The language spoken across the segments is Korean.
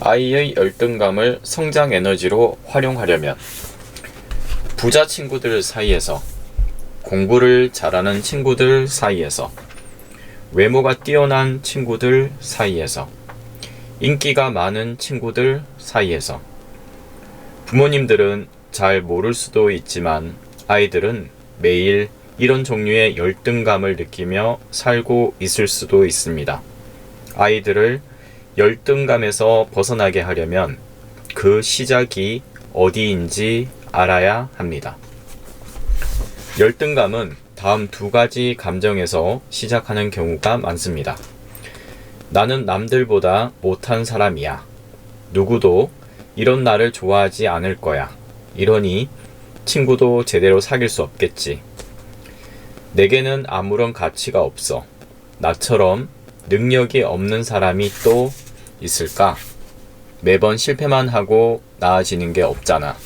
아이의 열등감을 성장 에너지로 활용하려면 부자 친구들 사이에서 공부를 잘하는 친구들 사이에서 외모가 뛰어난 친구들 사이에서 인기가 많은 친구들 사이에서 부모님들은 잘 모를 수도 있지만 아이들은 매일 이런 종류의 열등감을 느끼며 살고 있을 수도 있습니다. 아이들을 열등감에서 벗어나게 하려면 그 시작이 어디인지 알아야 합니다. 열등감은 다음 두 가지 감정에서 시작하는 경우가 많습니다. 나는 남들보다 못한 사람이야. 누구도 이런 나를 좋아하지 않을 거야. 이러니 친구도 제대로 사귈 수 없겠지. 내게는 아무런 가치가 없어. 나처럼 능력이 없는 사람이 또 있을까? 매번 실패만 하고 나아지는 게 없잖아.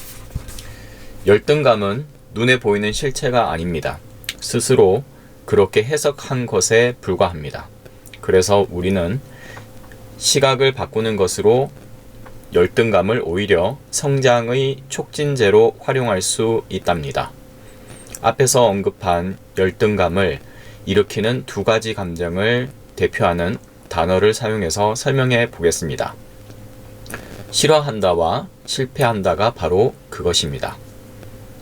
열등감은 눈에 보이는 실체가 아닙니다. 스스로 그렇게 해석한 것에 불과합니다. 그래서 우리는 시각을 바꾸는 것으로 열등감을 오히려 성장의 촉진제로 활용할 수 있답니다. 앞에서 언급한 열등감을 일으키는 두 가지 감정을 대표하는 단어를 사용해서 설명해 보겠습니다. 싫어한다와 실패한다가 바로 그것입니다.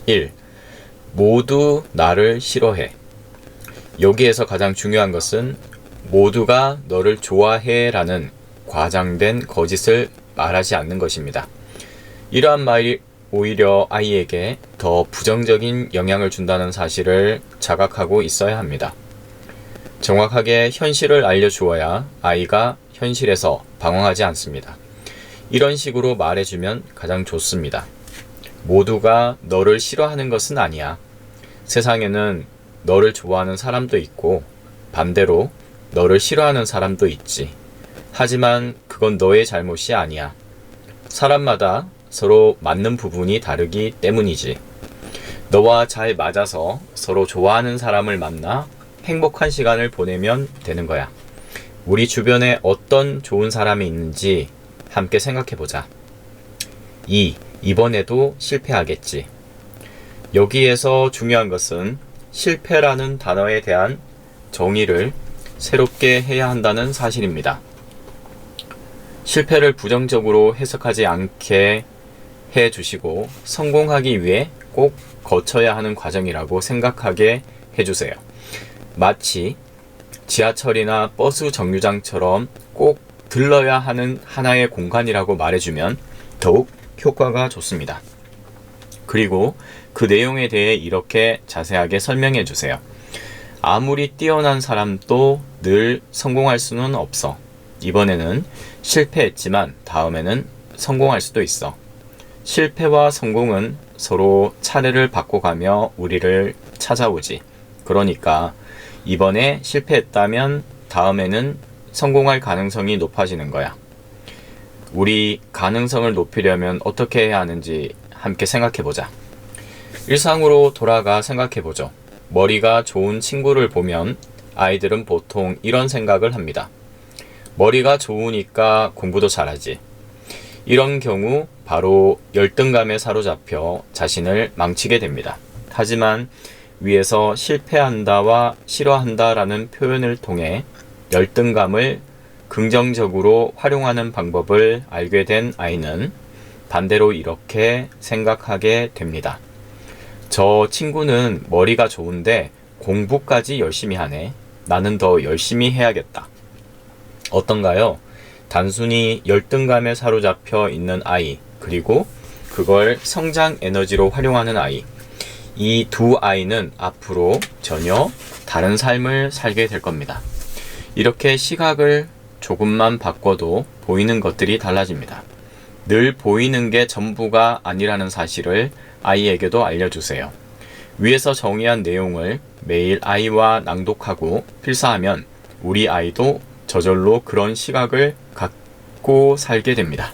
1. 모두 나를 싫어해. 여기에서 가장 중요한 것은 모두가 너를 좋아해 라는 과장된 거짓을 말하지 않는 것입니다. 이러한 말이 오히려 아이에게 더 부정적인 영향을 준다는 사실을 자각하고 있어야 합니다. 정확하게 현실을 알려주어야 아이가 현실에서 방황하지 않습니다. 이런 식으로 말해주면 가장 좋습니다. 모두가 너를 싫어하는 것은 아니야. 세상에는 너를 좋아하는 사람도 있고 반대로 너를 싫어하는 사람도 있지. 하지만 그건 너의 잘못이 아니야. 사람마다 서로 맞는 부분이 다르기 때문이지. 너와 잘 맞아서 서로 좋아하는 사람을 만나 행복한 시간을 보내면 되는 거야. 우리 주변에 어떤 좋은 사람이 있는지 함께 생각해 보자. 2. 이번에도 실패하겠지. 여기에서 중요한 것은 실패라는 단어에 대한 정의를 새롭게 해야 한다는 사실입니다. 실패를 부정적으로 해석하지 않게 해 주시고 성공하기 위해 꼭 거쳐야 하는 과정이라고 생각하게 해 주세요. 마치 지하철이나 버스 정류장처럼 꼭 들러야 하는 하나의 공간이라고 말해주면 더욱 효과가 좋습니다. 그리고 그 내용에 대해 이렇게 자세하게 설명해 주세요. 아무리 뛰어난 사람도 늘 성공할 수는 없어. 이번에는 실패했지만 다음에는 성공할 수도 있어. 실패와 성공은 서로 차례를 바꿔가며 우리를 찾아오지. 그러니까 이번에 실패했다면 다음에는 성공할 가능성이 높아지는 거야. 우리 가능성을 높이려면 어떻게 해야 하는지 함께 생각해 보자. 일상으로 돌아가 생각해 보죠. 머리가 좋은 친구를 보면 아이들은 보통 이런 생각을 합니다. 머리가 좋으니까 공부도 잘하지. 이런 경우 바로 열등감에 사로잡혀 자신을 망치게 됩니다. 하지만 위에서 실패한다와 싫어한다라는 표현을 통해 열등감을 긍정적으로 활용하는 방법을 알게 된 아이는 반대로 이렇게 생각하게 됩니다. 저 친구는 머리가 좋은데 공부까지 열심히 하네. 나는 더 열심히 해야겠다. 어떤가요? 단순히 열등감에 사로잡혀 있는 아이, 그리고 그걸 성장 에너지로 활용하는 아이. 이 두 아이는 앞으로 전혀 다른 삶을 살게 될 겁니다. 이렇게 시각을 조금만 바꿔도 보이는 것들이 달라집니다. 늘 보이는 게 전부가 아니라는 사실을 아이에게도 알려주세요. 위에서 정의한 내용을 매일 아이와 낭독하고 필사하면 우리 아이도 저절로 그런 시각을 갖고 살게 됩니다.